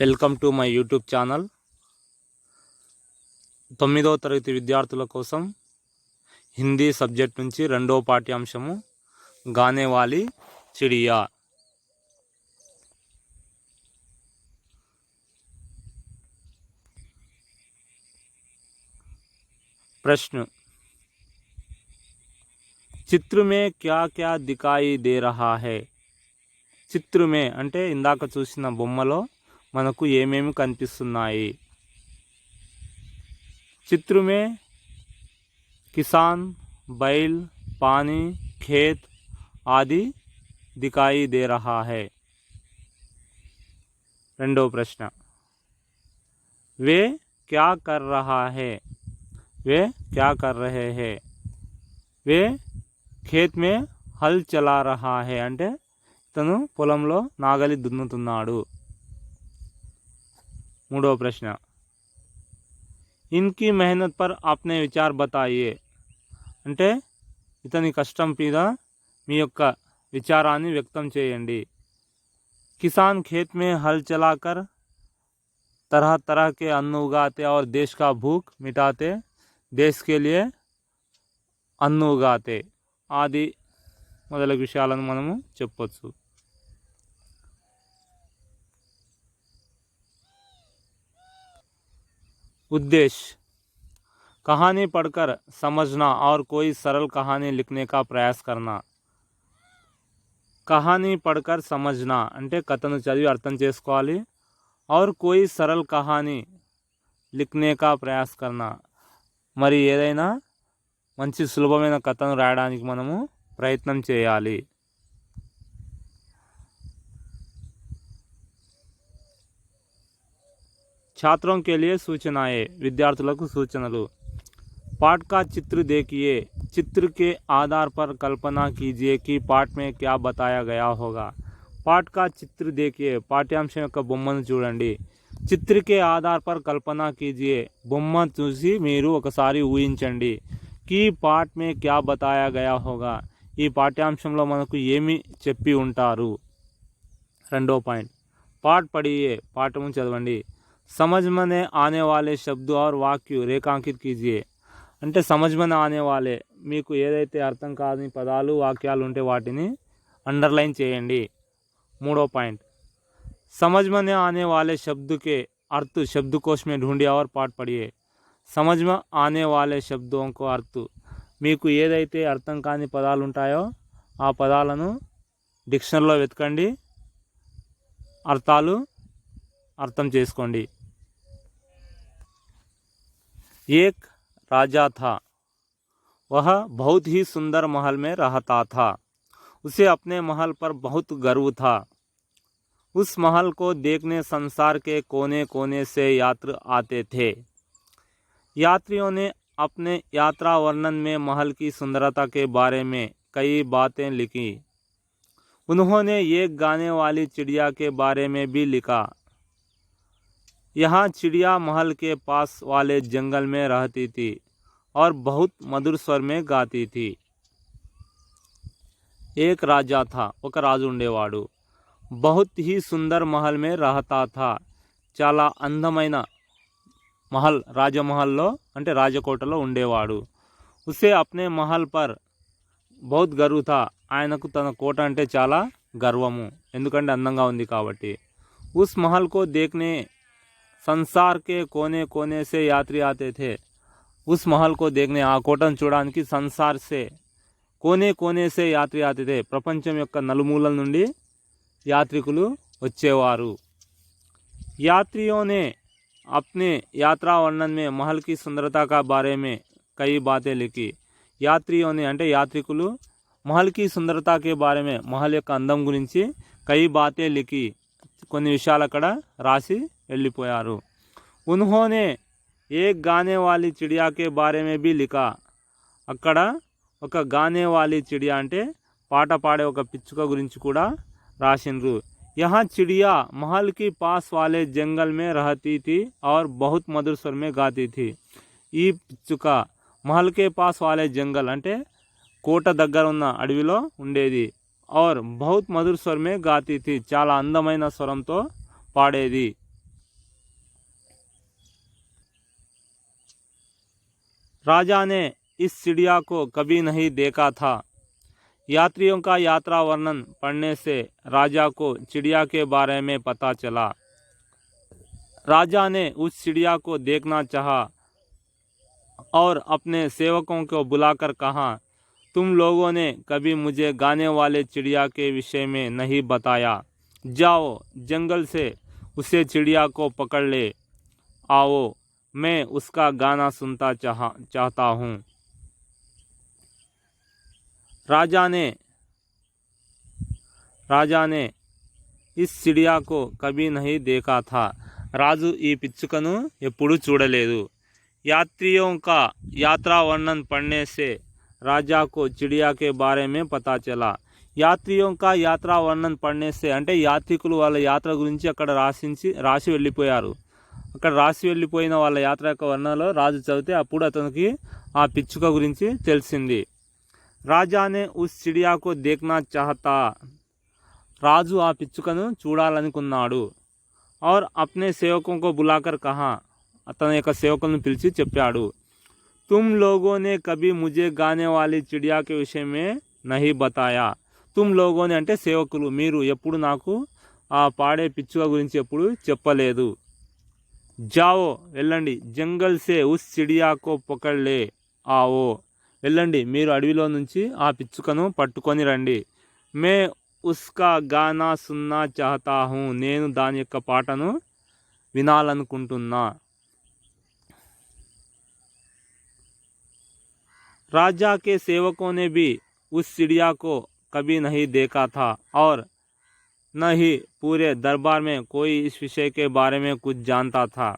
Welcome to my YouTube channel. తొమ్మిదవ తరగతి విద్యార్థుల కోసం హిందీ సబ్జెక్ట్ నుంచి రెండవ పాఠ్యాంశము గానేవాలి చిడియా. ప్రశ్న. చిత్రమే క్యా క్యా దికాయి దే రహా హై. చిత్రమే అంటే ఇందాక చూసిన బొమ్మలో మనకు ఏమేమి కనిపిస్తున్నాయి? చిత్రమే కిసాన్ బైల్ పానీ ఖేత్ ఆది దికాయి దే రహా హై. రెండో ప్రశ్న. వే క్యా కర్ రహా హై? వే క్యా కర్ రహే హై? వే ఖేత్ మే హల్ చలా రహా హై అంటే తను పొలంలో నాగలి దున్నుతున్నాడు. మూడవ ప్రశ్న ఇన్కి మెహనత్ పర్ ఆప్నే విచార్ బతాయే అంటే ఇతని కష్టం మీద మీ యొక్క విచారాన్ని వ్యక్తం చేయండి किसान खेत में हल चलाकर तरह तरह के अन्न उगाते और देश का भूख मिटाते देश के लिए అన్ను ఉగాతే ఆది మొదలగు విషయాలను మనము చెప్పొచ్చు उद्देश्य कहानी पढ़कर समझना और कोई सरल कहानी लिखने का प्रयास करना కహానీ పడకర్ సమజ్నా అంటే కథను చదివి అర్థం చేసుకోవాలి और कोई सरल कहानी लिखने का प्रयास करना మరి ఏదైనా మంచి సులభమైన కథను రాయడానికి మనము ప్రయత్నం చేయాలి छात्रों के लिए सूचनाएं విద్యార్థులకు సూచనలు पाठ का चित्र देखिए चित्र के आधार पर कल्पना कीजिए कि पाठ में क्या बताया गया होगा పాఠ్ కా చిత్ర దేకియే పాఠ్యాంశం యొక్క బొమ్మను చూడండి చిత్రకే ఆధార్ పర్ కల్పన కీజియే బొమ్మ చూసి మీరు ఒకసారి ఊహించండి కీ పాఠ్ మే క్యా బతాయా గయా హోగా ఈ పాఠ్యాంశంలో మనకు ఏమి చెప్పి ఉంటారు రెండో పాయింట్ పాఠ్ పడియే పాఠము చదవండి సమజ్ మనే ఆనే వాలే శబ్దు ఆర్ వాక్యు రేఖాంకిత్ కీజియే అంటే సమజ్ మనే ఆనే వాలే మీకు ఏదైతే అర్థం కాని పదాలు వాక్యాలు ఉంటే వాటిని అండర్లైన్ చేయండి మూడో पॉइंट समझ में आने वाले शब्द के अर्थ शब्दकोश में ढूंढिए और पाठ पढ़िए समझ में आने वाले शब्दों को अर्थ మీకు ఏదైతే అర్థం కాని పదాలు ఉంటాయో ఆ పదాలను డిక్షనరీలో వెతకండి అర్థాలు అర్థం చేసుకోండి एक राजा था। वह बहुत ही सुंदर महल में रहता था। उसे अपने महल पर बहुत गर्व था। उस महल को देखने संसार के कोने कोने से यात्र आते थे। यात्रियों ने अपने यात्रा वर्णन में महल की सुंदरता के बारे में कई बातें लिखी। उन्होंने एक गाने वाली चिड़िया के बारे में भी लिखा। यहाँ चिड़िया महल के पास वाले जंगल में रहती थी और बहुत मधुर स्वर में गाती थी एक राजा था ఒక రాజు ఉండేవాడు బహుత్ హీ సుందర్ మహల్ మే రహతా థా చాలా అందమైన మహల్ రాజమహల్లో అంటే రాజకోటలో ఉండేవాడు ఉసే అప్నే మహల్ పర్ బహుత్ గర్వ్ థా ఆయనకు తన కోట అంటే చాలా గర్వము ఎందుకంటే అందంగా ఉంది కాబట్టి ఉస్ మహల్ కో దేఖ్నే సంసార్ కే కోనే కోనే సే యాత్రి ఆతే థే ఉస్ మహల్ కో దేఖ్నే ఆ కోటను చూడడానికి సంసార్ సే కోనే కోనేసే యాత్రి ఆతిథే ప్రపంచం యొక్క నలుమూలల నుండి యాత్రికులు వచ్చేవారు यात्रियों ने अपने यात्रा वर्णन में महल की सुंदरता का बारे में कई बातें लिखी యాత్రియోని అంటే యాత్రికులు మహల్ కి సుందరతా కే బారే మే మహల్ యొక్క అందం గురించి కై బాతే లిఖి కొన్ని విషయాలు అక్కడ రాసి వెళ్ళిపోయారు. ఉన్హోనే ఏ గానే వాలి చిడియాకే బారేమే బి లిఖా. అక్కడ ఒక గానే వాలి చిడియా అంటే పాట పాడే ఒక పిచ్చుక గురించి కూడా రాసిండ్రు. యహా చిడియా మహల్కి పాస్ వాలే జంగల్ మే రహతీ ఆర్ బహుత్ మధుర్ స్వర్ మే గాతీ ఈ పిచ్చుక మహల్కే పాస్ వాలే జంగల్ అంటే కోట దగ్గర ఉన్న అడవిలో ఉండేది. ఆర్ బహుత్ మధుర్ స్వరమే గాతీ చాలా అందమైన స్వరంతో పాడేది. राजा ने इस चिड़िया को कभी नहीं देखा था। यात्रियों का यात्रा वर्णन पढ़ने से राजा को चिड़िया के बारे में पता चला। राजा ने उस चिड़िया को देखना चाहा और अपने सेवकों को बुलाकर कहा, तुम लोगों ने कभी मुझे गाने वाले चिड़िया के विषय में नहीं बताया। जाओ, जंगल से उसे चिड़िया को पकड़ ले। आओ मैं उसका गाना सुनता चाह चाहता हूँ राजा ने राजा ने इस चिड़िया को कभी नहीं देखा था రాజు ఈ పిచ్చుకను ఎప్పుడూ చూడలేదు यात्रियों का यात्रा वर्णन पढ़ने से राजा को चिड़िया के बारे में पता चला యాత్రియోం కా యాత్రా వర్ణన్ పడనే సే అంటే యాత్రికులు వాళ్ళ యాత్ర గురించి అక్కడ రాసించి రాసి వెళ్ళిపోయారు అక్కడ రాసి వెళ్ళిపోయిన వాళ్ళ యాత్ర యొక్క వర్ణనలో రాజు చదివితే అప్పుడు అతనికి ఆ పిచ్చుక గురించి తెలిసింది. రాజానే ఉస్ చిడియాకు దేఖ్నా చాహతా. రాజు ఆ పిచ్చుకను చూడాలనుకున్నాడు. ఆర్ అప్నే సేవకంకో బులాకర్ కహా. అతని యొక్క సేవకులను పిలిచి చెప్పాడు. తుమ్ లోగోనే కభీ ముజే గానే వాలి చిడియాకి విషయమే నహి బతాయా. తుమ్ లోగోనే అంటే సేవకులు. మీరు ఎప్పుడు నాకు ఆ పాడే పిచ్చుక గురించి ఎప్పుడు చెప్పలేదు. జావో వెళ్ళండి జంగల్ సే ఉస్ చిడియాకో పొకళ్ళే ఆవో వెళ్ళండి మీరు అడవిలో నుంచి ఆ పిచ్చుకను పట్టుకొని రండి మే ఉస్కా గానా సున్నా చాహతా హూ నేను దాని యొక్క పాటను వినాలనుకుంటున్నా राजा के सेवकों ने भी उस चिड़िया को कभी नहीं देखा था और न ही पूरे दरबार में कोई इस विषय के बारे में कुछ जानता था।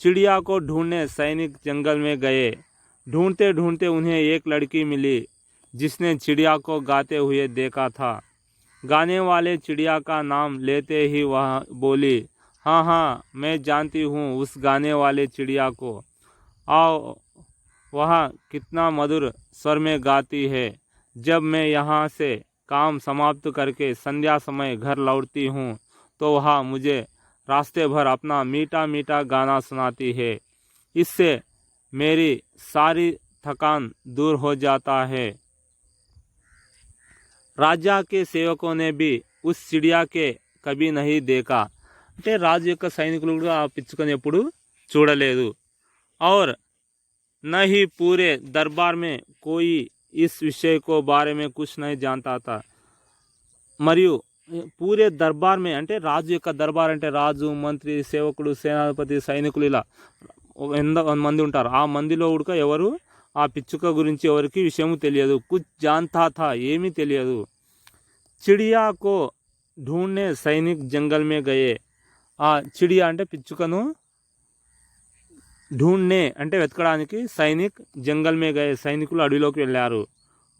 चिड़िया को ढूँढने सैनिक जंगल में गए। ढूंढते ढूंढते उन्हें एक लड़की मिली, जिसने चिड़िया को गाते हुए देखा था। गाने वाले चिड़िया का नाम लेते ही वह बोली हाँ हाँ मैं जानती हूँ उस गाने वाले चिड़िया को। आओ, वह कितना मधुर स्वर में गाती है। जब मैं यहाँ से काम समाप्त करके संध्या समय घर लौटती हूँ तो वह मुझे रास्ते भर अपना मीठा मीठा गाना सुनाती है इससे मेरी सारी थकान दूर हो जाता है రాజా కే సేవకోనే బి ఉస్ చిడియాకే కభీ నహీ దేకా అంటే రాజు యొక్క సైనికులు కూడా ఆ పిచ్చుకని ఎప్పుడు చూడలేదు और न ही पूरे दरबार में कोई इस विषय को बारे में कुछ नहीं जानता था మరియు పూరే దర్బార్ మే అంటే రాజు యొక్క దర్బార్ అంటే రాజు మంత్రి సేవకుడు సేనాధిపతి సైనికులు ఇలా ఎంత మంది ఉంటారు ఆ మందిలో ఉడక ఎవరు ఆ పిచ్చుక గురించి ఎవరికి విషయం తెలియదు కుచ్ జాన్తా థా ఏమీ తెలియదు చిడియాకో ఢూండ్నే సైనిక్ జంగల్ మే గయే ఆ చిడియా అంటే పిచ్చుకను ఢూండ్నే అంటే వెతకడానికి సైనిక్ జంగల్ మే గయే సైనికులు అడవిలోకి వెళ్ళారు.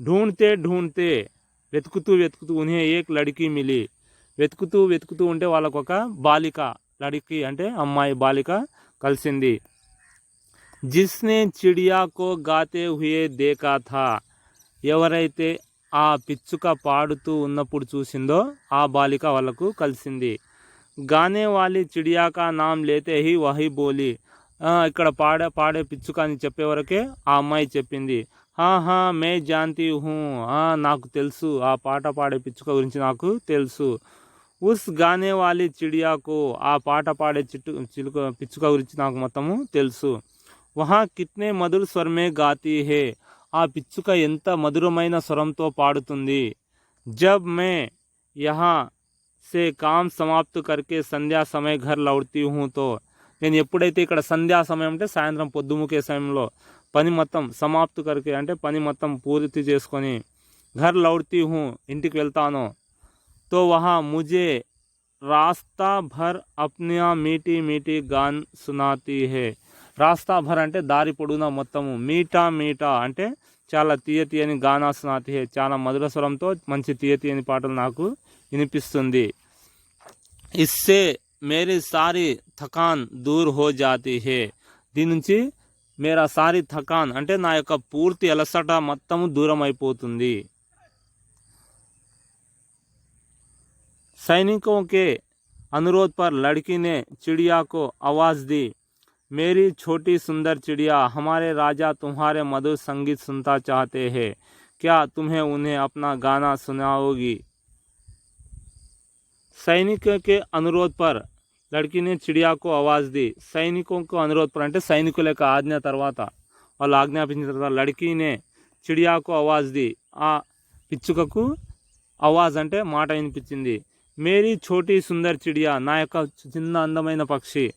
ఢూండ్తే ఢూండ్తే వెతుకుతూ వెతుకుతూ ఉనే ఏక్ లడికి మిలి. వెతుకుతూ వెతుకుతూ ఉంటే వాళ్ళకు ఒక బాలిక లడికి అంటే అమ్మాయి బాలిక కలిసింది. జిస్నే చిడియాకో గాతే హుయే దేకా థా. ఎవరైతే ఆ పిచ్చుక పాడుతూ ఉన్నప్పుడు చూసిందో ఆ బాలిక వాళ్ళకు కలిసింది. గానే వాలి చిడియాక నామ్ లేతే హి వహి బోలి. ఇక్కడ పాడే పాడే పిచ్చుక అని చెప్పే వరకే ఆ అమ్మాయి చెప్పింది. హా మే జాంతి హూ. ఆ, నాకు తెలుసు. ఆ పాట పాడే పిచ్చుక గురించి నాకు తెలుసు. ఉస్ గానే వాలి చిడియాకు. ఆ పాట పాడే చిట్టు చిలుక పిచ్చుక గురించి నాకు మొత్తము తెలుసు. వహా కిట్నే మధుర స్వరమే గాతి హే. ఆ పిచ్చుక ఎంత మధురమైన స్వరంతో పాడుతుంది. జబ్ మే యహా సే కామ్ సమాప్తు కర్కే సంధ్యా సమయ ఘర్ లౌడ్తీ హూ తో. నేను ఎప్పుడైతే ఇక్కడ సంధ్యా సమయం అంటే సాయంత్రం పొద్దుముఖే సమయంలో పని మొత్తం సమాప్తి కరికే అంటే పని మొత్తం పూర్తి చేసుకొని ఘర్ లౌడ్తీ హూ ఇంటికి వెళ్తాను. తో వహా ముజే రాస్తా భర్ అప్నియా మీటి మీటి గాన్ సునాతీ హే. రాస్తా భర్ అంటే దారి పొడుగునా మొత్తము. మీటా మీటా అంటే చాలా తీయ తీయని గానా సునాతి హే. చాలా మధుర స్వరంతో మంచి తీయ తీయని పాటలు నాకు వినిపిస్తుంది. ఇస్సే మేరీ సారీ థకాన్ దూర్ హో జాతి హే దీని నుంచి మేరా సారీ థకాన్ అంటే నా యొక్క పూర్తి అలసట మొత్తము దూరం అయిపోతుంది सैनिकों के अनुरोध पर लड़की ने चिड़िया को आवाज़ दी मेरी छोटी सुंदर चिड़िया हमारे राजा तुम्हारे मधुर संगीत सुनता चाहते हैं क्या तुम्हें उन्हें अपना गाना सुनाओगी सैनिकों కే अनुरोध పర్. लड़की ने चिड़िया को आवाज़ दी సైనికం అనురోధ పర్ అంటే సైనికుల యొక్క ఆజ్ఞ తర్వాత. వాళ్ళు ఆజ్ఞాపించిన తర్వాత లడికీనే చిడియాకు ఆవాజ్ ది. ఆ పిచ్చుకకు ఆవాజ్ అంటే మాట వినిపించింది. మేరీ చోటీ సుందర్ చిడియా నా యొక్క చిన్న అందమైన పక్షి.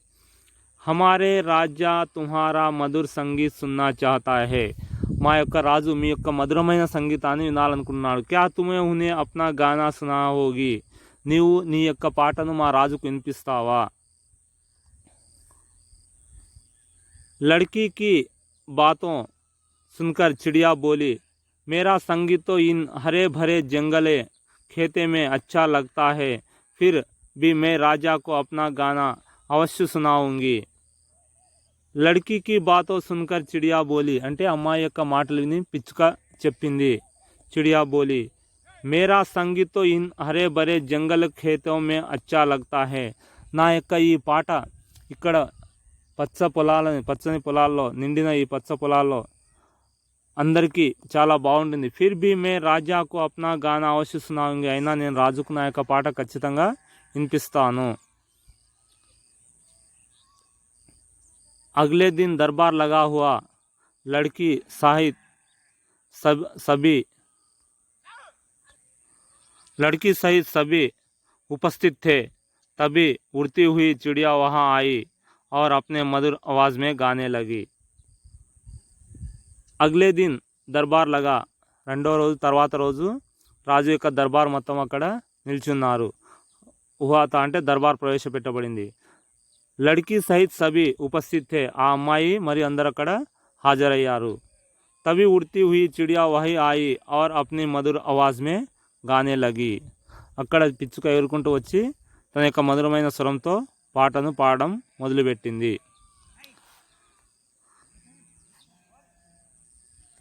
హమారే రాజా తుమ్హారా మధుర్ సంగీత్ సున్నా చాతా హే. మా యొక్క రాజు మీ యొక్క మధురమైన సంగీతాన్ని వినాలనుకున్నాడు. క్యా తుమే హునే అప్నా గానా సునా హోగి? నీవు నీ యొక్క పాటను మా రాజుకు వినిపిస్తావా लड़की की बातों सुनकर चिड़िया बोली मेरा संगीत तो इन हरे भरे जंगले खेते में अच्छा लगता है फिर भी मैं राजा को अपना गाना अवश्य सुनाऊंगी లడ్కీకి బాతో సున్కర్ చిడియా బోలి అంటే అమ్మాయి యొక్క మాటలు విని పిచ్చుక చెప్పింది చిడియా బోలి మేరా సంగీతో ఇన్ హరే భరే జంగల్ ఖేతో మే అచ్చా లగ్తా హే నా యొక్క ఈ పాట ఇక్కడ పచ్చ పొలాలని పచ్చని పొలాల్లో నిండిన ఈ పచ్చ పొలాల్లో అందరికీ చాలా బాగుంటుంది ఫిర్ బీ మే రాజాకు అప్నా గానా ఆవశ్యస్తున్నాంగి అయినా నేను రాజుకు నా యొక్క పాట ఖచ్చితంగా వినిపిస్తాను अगले दिन दरबार लगा हुआ लड़की साहित सब सभी लड़की सहित सभी उपस्थित थे तभी उड़ती हुई चिड़िया वहां आई और अपने मधुर आवाज में गाने लगी అగ్లే దిన్ దర్బార్ లగా రెండో రోజు తర్వాత రోజు రాజు యొక్క దర్బార్ మొత్తం అక్కడ నిల్చున్నారు ఉహాత అంటే దర్బార్ ప్రవేశపెట్టబడింది లడ్కీ సహిత్ సభి ఉపస్థిత్ थे ఆ అమ్మాయి మరి అందరు అక్కడ హాజరయ్యారు తవి ఉడ్తీ హుయి చిడియా వహి ఆయి और अपनी మధుర్ ఆవాజ్ మే గానే లగి. అక్కడ పిచ్చుక ఎగురుకుంటూ వచ్చి తన యొక్క మధురమైన స్వరంతో పాటను పాడడం మొదలుపెట్టింది.